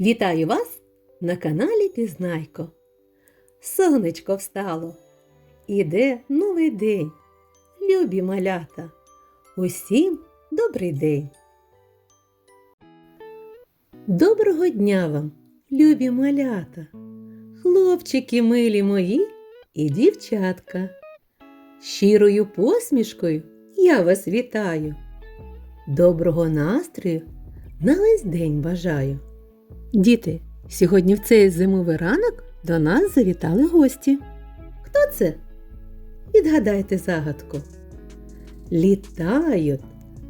Вітаю вас на каналі Пізнайко. Сонечко встало. Іде новий день. Любі малята. Усім добрий день. Доброго дня вам, любі малята, хлопчики милі мої і дівчатка. Щирою посмішкою я вас вітаю. Доброго настрою на весь день бажаю. Діти, сьогодні в цей зимовий ранок до нас завітали гості. Хто це? Відгадайте загадку. Літають,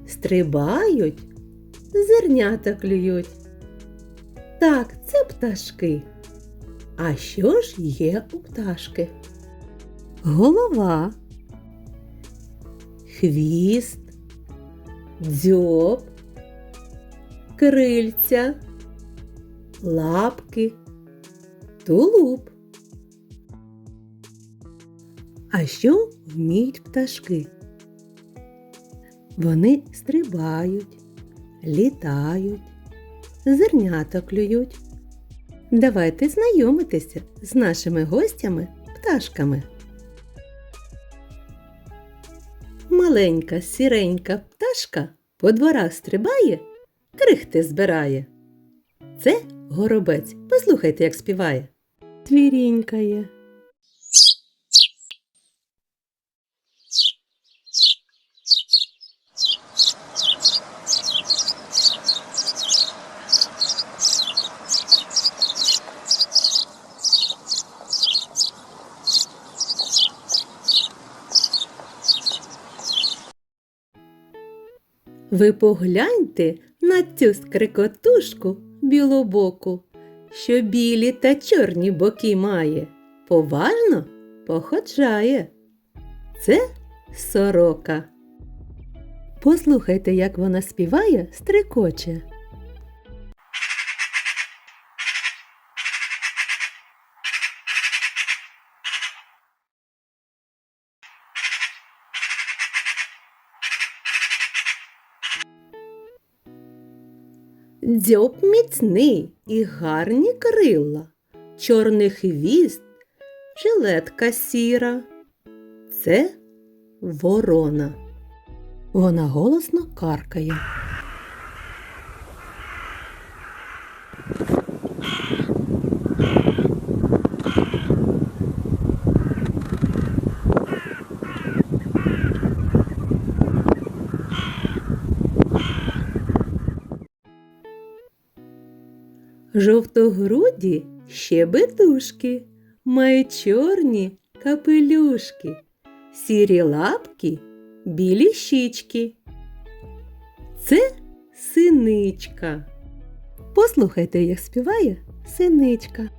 стрибають, зернята клюють. Так, це пташки. А що ж є у пташки? Голова, хвіст, дзьоб, крильця, лапки, тулуб. А що вміють пташки? Вони стрибають, літають, зернята клюють. Давайте знайомитися з нашими гостями пташками. Маленька сіренька пташка по дворах стрибає, крихти збирає. Це горобець. Послухайте, як співає. Твірінькає. Ви погляньте на цю скрикотушку білобоку, що білі та чорні боки має, поважно походжає. Це сорока. Послухайте, як вона співає, стрикоче. Дзьоб міцний і гарні крила, чорний хвіст, жилетка сіра. Це ворона. Вона голосно каркає. Жовтогруді щебетушки, мають чорні капелюшки, сірі лапки, білі щічки. Це синичка. Послухайте, як співає синичка.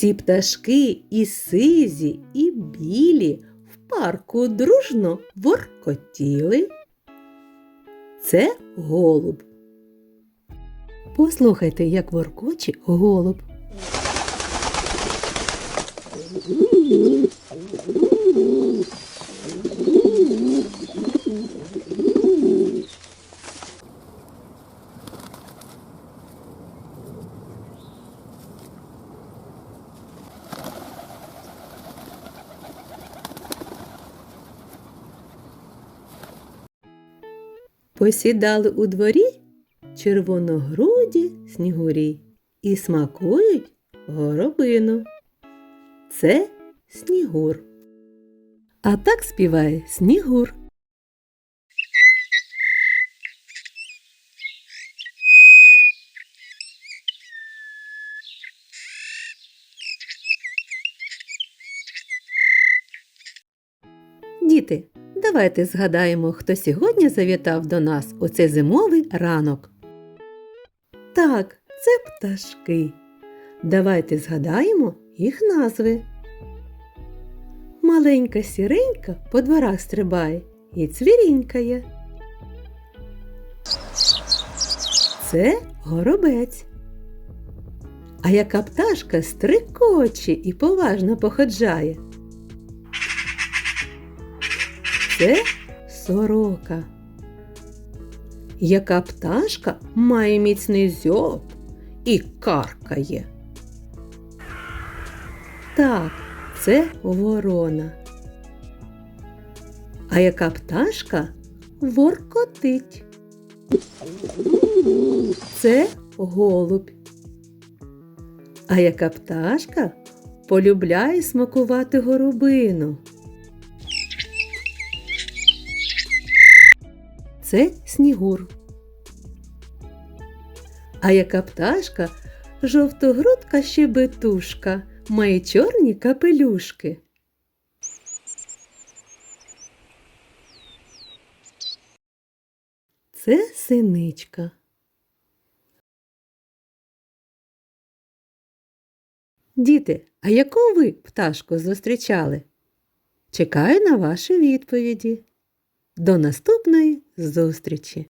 Ці пташки і сизі, і білі в парку дружно воркотіли. Це голуб. Послухайте, як воркоче голуб. Посідали у дворі червоногруді снігурі і смакують горобину. Це снігур. А так співає снігур. Діти, давайте згадаємо, хто сьогодні завітав до нас у цей зимовий ранок. Так, це пташки. Давайте згадаємо їх назви. маленька сіренька по дворах стрибає і цвірінькає. Це горобець. А яка пташка стрикоче і поважно походжає. Це сорока. Яка пташка має міцний зьоб і каркає. Так, це ворона. А яка пташка воркотить? Це голуб. А яка пташка полюбляє смакувати горобину? Це снігур. А яка пташка жовтогрудка щебетушка, має чорні капелюшки. Це синичка. Діти, а яку ви пташку зустрічали? Чекаю на ваші відповіді. До наступної зустрічі!